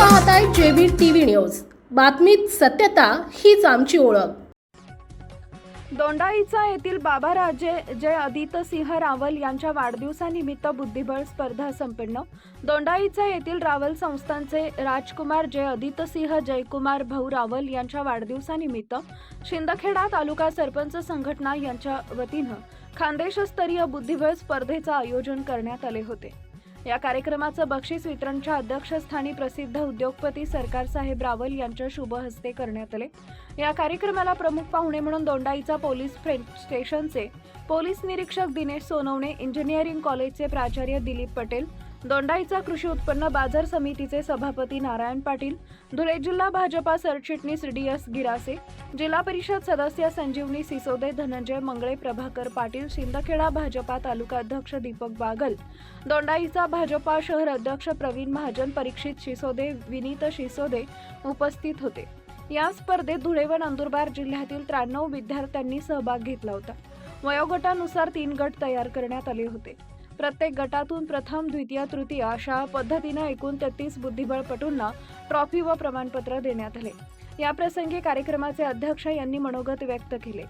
पाहताय आहे JB TV news. बातमीत सत्यता हीच आमची ओळख. दोंडाईचा येथील बाबा राजे जय अदित सिंह रावल यांच्या वाढदिवसानिमित्त बुद्धिबळ स्पर्धा संपन्न. दोंडाईचा येथील रावल संस्थांचे राजकुमार जय अदित सिंह जयकुमार भाऊ रावल यांच्या वाढदिवसानिमित्त शिंदखेडा तालुका सरपंच संघटना यांच्या वतीनं खानदेशस्तरीय बुद्धिबळ स्पर्धेचं आयोजन करण्यात आले होते. या कार्यक्रमाचं बक्षीस वितरणच्या अध्यक्षस्थानी प्रसिद्ध उद्योगपती सरकार साहेब रावल यांच्या शुभ हस्ते करण्यात आले. या कार्यक्रमाला प्रमुख पाहुणे म्हणून दोंडाईचा पोलीस स्टेशनचे पोलीस निरीक्षक दिनेश सोनवणे इंजिनिअरिंग कॉलेजचे प्राचार्य दिलीप पटेल दोंडाईचा कृषी उत्पन्न बाजार समितीचे सभापती नारायण पाटील धुळे जिल्हा भाजपा सरचिटणीस डी एस गिरासे जिल्हा परिषद सदस्य संजीवनी सिसोदे धनंजय मंगळे प्रभाकर पाटील शिंदखेडा भाजपा तालुका अध्यक्ष दीपक बागल. दोंडाईचा भाजपा शहर अध्यक्ष प्रवीण महाजन परीक्षित शिसोदे विनीत शिसोदे उपस्थित होते. या स्पर्धेत धुळे व नंदुरबार जिल्ह्यातील त्र्याण्णव विद्यार्थ्यांनी सहभाग घेतला होता. वयोगटानुसार तीन गट तयार करण्यात आले होते. प्रत्येक गटातून प्रथम द्वितीय तृतीय अशा पद्धतीनं एकूण तेहतीस बुद्धिबळपटूंना ट्रॉफी व प्रमाणपत्र देण्यात आले. या प्रसंगी कार्यक्रमाचे अध्यक्ष यांनी मनोगत व्यक्त केले.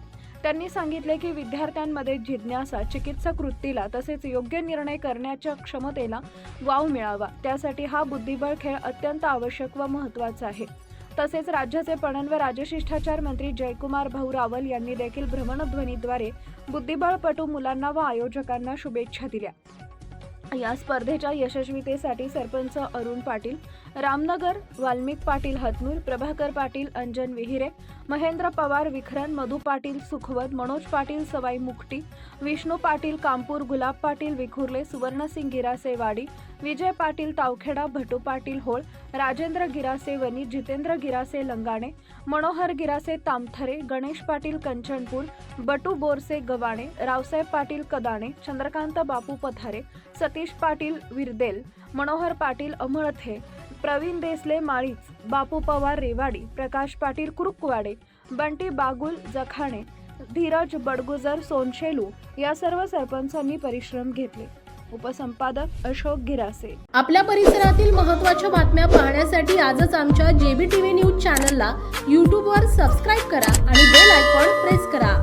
त्यांनी सांगितले की विद्यार्थ्यांमध्ये जिज्ञासा चिकित्सक वृत्तीला तसेच योग्य निर्णय करण्याच्या क्षमतेला वाव मिळावा. त्यासाठी हा बुद्धिबळ खेळ अत्यंत आवश्यक व महत्त्वाचा आहे. तसेच राज्याचे पणन व राजशिष्टाचार मंत्री जयकुमार भाऊ रावल यांनी देखील भ्रमणध्वनीद्वारे बुद्धिबळपटू मुलांना व आयोजकांना शुभेच्छा दिल्या. या स्पर्धेच्या यशस्वीतेसाठी सरपंच अरुण पाटील रामनगर वाल्मिक पाटील हतनूर प्रभाकर पाटील अंजन विहिरे महेंद्र पवार विखरन मधु पाटील सुखवत मनोज पाटील सवाई मुकटी विष्णू पाटील कामपूर गुलाब पाटील विखुर्ले सुवर्णसिंग गिरासे वाडी विजय पाटील तावखेडा भटू पाटील होळ राजेंद्र गिरासे वनी जितेंद्र गिरासे लंगाणे मनोहर गिरासे तामथरे गणेश पाटील कंचनपूर बटू बोरसे गवाणे रावसाहेब पाटील कदाणे चंद्रकांत बापू पथारे सतीश पाटील विरदेल मनोहर पाटील अमळथे प्रवीण देसले माळीच बापू पवार रेवाडी प्रकाश पाटील कुरुकवाडे बंटी बागुल जखाणे धीरज बडगुजर सोनशेलू या सर्व सरपंचांनी परिश्रम घेतले. उपसंपादक अशोक गिरासे. आपल्या परिसरातील महत्त्वाच्या बातम्या पाहण्यासाठी आजच आमच्या जेबी टीव्ही न्यूज चॅनलला यूट्यूबवर सबस्क्राईब करा आणि बेल आयकॉन प्रेस करा.